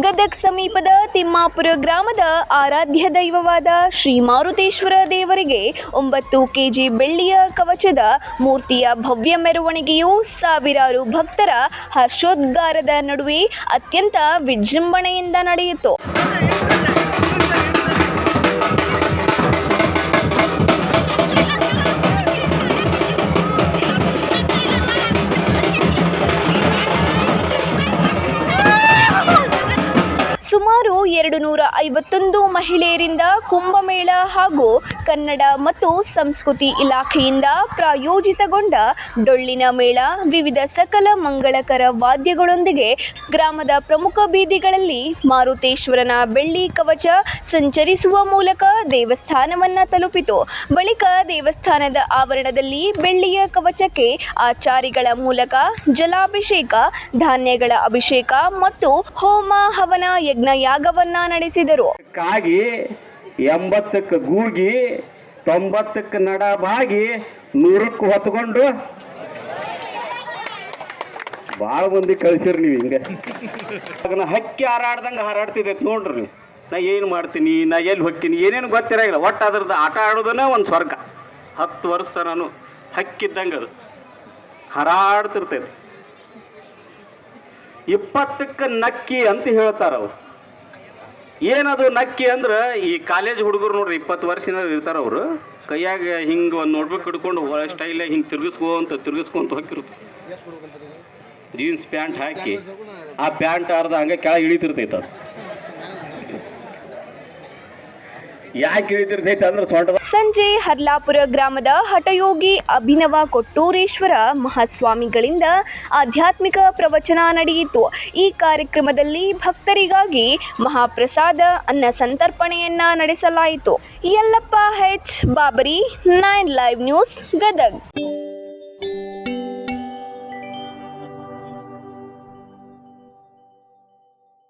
ಗದಗ್ ಸಮೀಪದ ತಿಮ್ಮಾಪುರ ಗ್ರಾಮದ ಆರಾಧ್ಯ ದೈವವಾದ ಶ್ರೀ ಮಾರುತೇಶ್ವರ ದೇವರಿಗೆ ಒಂಬತ್ತು ಕೆಜಿ ಬೆಳ್ಳಿಯ ಕವಚದ ಮೂರ್ತಿಯ ಭವ್ಯ ಮೆರವಣಿಗೆಯು ಸಾವಿರಾರು ಭಕ್ತರ ಹರ್ಷೋದ್ಗಾರದ ನಡುವೆ ಅತ್ಯಂತ ವಿಜೃಂಭಣೆಯಿಂದ ನಡೆಯಿತು. ಸುಮಾರು ಎರಡು ನೂರ ಐವತ್ತೊಂದು ಮಹಿಳೆಯರಿಂದ ಕುಂಭಮೇಳ ಹಾಗೂ ಕನ್ನಡ ಮತ್ತು ಸಂಸ್ಕೃತಿ ಇಲಾಖೆಯಿಂದ ಪ್ರಾಯೋಜಿತಗೊಂಡ ಡೊಳ್ಳಿನ ಮೇಳ ವಿವಿಧ ಸಕಲ ಮಂಗಳಕರ ವಾದ್ಯಗಳೊಂದಿಗೆ ಗ್ರಾಮದ ಪ್ರಮುಖ ಬೀದಿಗಳಲ್ಲಿ ಮಾರುತೇಶ್ವರನ ಬೆಳ್ಳಿ ಕವಚ ಸಂಚರಿಸುವ ಮೂಲಕ ದೇವಸ್ಥಾನವನ್ನು ತಲುಪಿತು. ಬಳಿಕ ದೇವಸ್ಥಾನದ ಆವರಣದಲ್ಲಿ ಬೆಳ್ಳಿಯ ಕವಚಕ್ಕೆ ಆಚಾರಿಗಳ ಮೂಲಕ ಜಲಾಭಿಷೇಕ, ಧಾನ್ಯಗಳ ಅಭಿಷೇಕ ಮತ್ತು ಹೋಮ ಹವನ ಯಜ್ಞ ಯಾಗವನ್ನ ನಡೆಸಿದರು ಕಾಗಿ ಎಂಬತ್ತಕ್ಕೆ ಗೂಗಿ ತೊಂಬತ್ತಕ್ಕೆ ನಡಬಾಗಿ ನೂರಕ್ಕೆ ಹೊತ್ಕೊಂಡು ಭಾಳ ಮಂದಿ ಕಳ್ಸಿರಿ ನೀವು ಹಿಂಗೆ ಹಕ್ಕಿ ಹಾರಾಡ್ದಂಗ ಹಾರಾಡ್ತಿದ್ದೈತೆ ನೋಡ್ರಿ ನಾ ಏನು ಮಾಡ್ತೀನಿ ನಾ ಎಲ್ಲಿ ಹೊಕ್ಕಿನಿ ಏನೇನು ಗೊತ್ತಿರಾಗಿಲ್ಲ ಒಟ್ಟು ಅದ್ರದ್ದು ಆಟ ಆಡೋದನ್ನ ಒಂದು ಸ್ವರ್ಗ ಹತ್ತು ವರ್ಷ ನಾನು ಹಕ್ಕಿದ್ದಂಗೆ ಅದು ಹಾರಾಡ್ತಿರ್ತೈತೆ ಇಪ್ಪತ್ತಕ್ಕೆ ನಕ್ಕಿ ಅಂತ ಹೇಳ್ತಾರ ಅವ್ರು ಏನದು ನಕ್ಕಿ ಅಂದ್ರೆ ಈ ಕಾಲೇಜ್ ಹುಡುಗರು ನೋಡ್ರಿ ಇಪ್ಪತ್ತು ವರ್ಷ ಇರ್ತಾರ ಅವರು. ಕೈಯಾಗ ಹಿಂಗೆ ಒಂದು ನೋಡ್ಬೇಕು ಹಿಡ್ಕೊಂಡು ಸ್ಟೈಲಾಗಿ ಹಿಂಗೆ ತಿರ್ಗಿಸ್ಕೊಂತ ತಿರ್ಗಿಸ್ಕೊಂತ ಹೋಗಿರುತ್ತೆ ಜೀನ್ಸ್ ಪ್ಯಾಂಟ್ ಹಾಕಿ. ಆ ಪ್ಯಾಂಟ್ ಅರ್ಧ ಹಂಗೆ ಕೆಳಗೆ ಇಳಿತಿರ್ತೈತೆ ಅದು. ಸಂಜೆ ಹರ್ಲಾಪುರ ಗ್ರಾಮದ ಹಠಯೋಗಿ ಅಭಿನವ ಕೊಟ್ಟೂರೇಶ್ವರ ಮಹಾಸ್ವಾಮಿಗಳಿಂದ ಆಧ್ಯಾತ್ಮಿಕ ಪ್ರವಚನ ನಡೆಯಿತು. ಈ ಕಾರ್ಯಕ್ರಮದಲ್ಲಿ ಭಕ್ತರಿಗಾಗಿ ಮಹಾಪ್ರಸಾದ, ಅನ್ನ ಸಂತರ್ಪಣೆಯನ್ನ ನಡೆಸಲಾಯಿತು. Yallappa H Babari, nine live news Gadag.